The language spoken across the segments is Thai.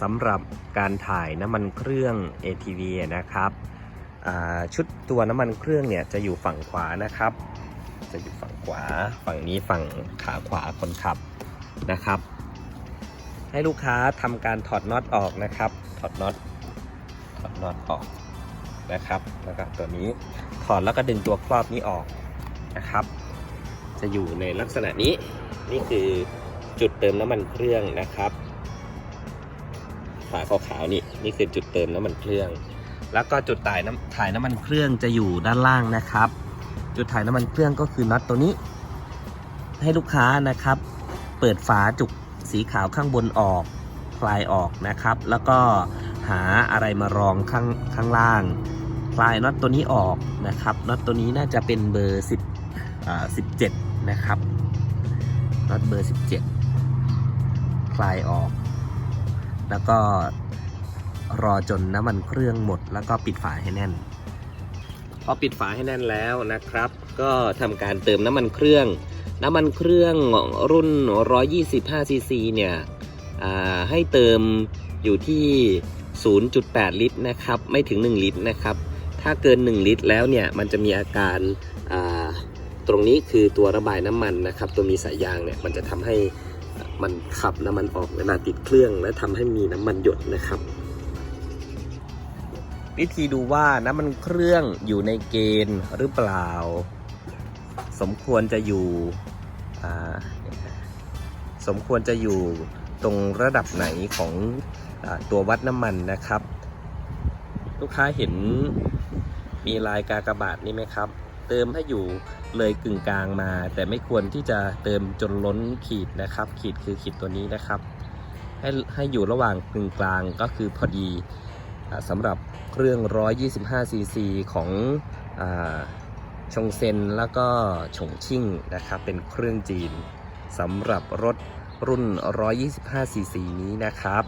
สำหรับการถ่ายน้ำมันเครื่อง ATV นะครับชุดตัวน้ำมันเครื่องเนี่ยจะอยู่ฝั่งขวานะครับ จะอยู่ฝั่งขวา ฝั่งนี้ฝั่งขาขวาคนขับนะครับ ให้ลูกค้าทำการถอดน็อตออกนะครับ ถอดน็อตถอดน็อตออกนะครับ แล้วก็ตัวนี้ถอดแล้วก็ดึงตัวครอบนี้ออกนะครับ จะอยู่ในลักษณะนี้นี่คือจุดเติมน้ำมันเครื่องนะครับ ฝาขาวๆนี่นี่คือจุดเติมน้ำมันเครื่อง แล้วก็จุดถ่ายน้ำถ่ายน้ำมันเครื่องจะอยู่ด้านล่างนะครับ จุดถ่ายน้ำมันเครื่องก็คือน็อตตัวนี้ ให้ลูกค้านะครับ เปิดฝาจุกสีขาวข้างบนออกคลายออกนะครับ แล้วก็หาอะไรมารองข้างข้างล่าง คลายน็อตตัวนี้ออกนะครับน็อตตัวนี้น่าจะเป็นเบอร์10อ่า17 นะครับน็อตเบอร์ 17 คลายออก แล้วก็รอจนน้ำมันเครื่องหมด แล้วก็ปิดฝาให้แน่น พอปิดฝาให้แน่นแล้วนะครับ ก็ทำการเติมน้ำมันเครื่อง น้ำมันเครื่องรุ่น 125ซีซีเนี่ยให้เติมอยู่ที่ 0.8 ลิตรนะครับ ไม่ถึง 1 ลิตรนะครับ ถ้าเกิน 1 ลิตรแล้วเนี่ย มันจะมีอาการาตรงนี้คือตัวระบายน้ำมันนะครับ ตัวมีสายยางเนี่ย มันจะทำให้ มันขับน้ำมันออกเวลาติดเครื่อง และทำให้มีน้ำมันหยดนะครับ วิธีดูว่าน้ำมันเครื่องอยู่ในเกณฑ์หรือเปล่า สมควรจะอยู่อ่สมควรจะอยู่ตรงระดับไหนของอตัววัดน้ำมันนะครับ ลูกค้าเห็นมีลายกากบาทนี่ไหมครับ เติมให้อยู่เลยกึ่งกลางมา แต่ไม่ควรที่จะเติมจนล้นขีดนะครับ ขีดคือขีดตัวนี้นะครับ ให้ให้อยู่ระหว่างกึ่งกลางก็คือพอดีอสำหรับเครื่อง 125ซีซีของอชงเซนแล้วก็ฉงชิ่งนะครับ เป็นเครื่องจีนสำหรับรถรุ่น 125ซีซีนี้นะครับ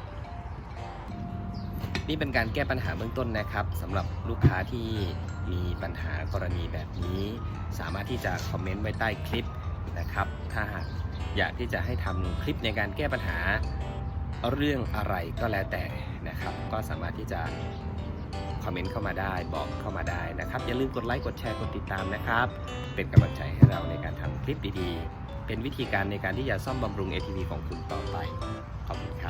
นี่เป็นการแก้ปัญหาเบื้องต้นนะครับสำหรับลูกค้าที่มีปัญหากรณีแบบนี้ สามารถที่จะคอมเมนต์ไว้ใต้คลิปนะครับ ถ้าหากอยากที่จะให้ทำคลิปในการแก้ปัญหาเรื่องอะไรก็แล้วแต่นะครับ ก็สามารถที่จะคอมเมนต์เข้ามาได้บอกเข้ามาได้นะครับ อย่าลืมกดไลค์กดแชร์กดติดตามนะครับ เป็นกำลังใจให้เราในการทำคลิปดีๆ เป็นวิธีการในการที่จะซ่อมบำรุง ATV ของคุณต่อไปขอบคุณครับ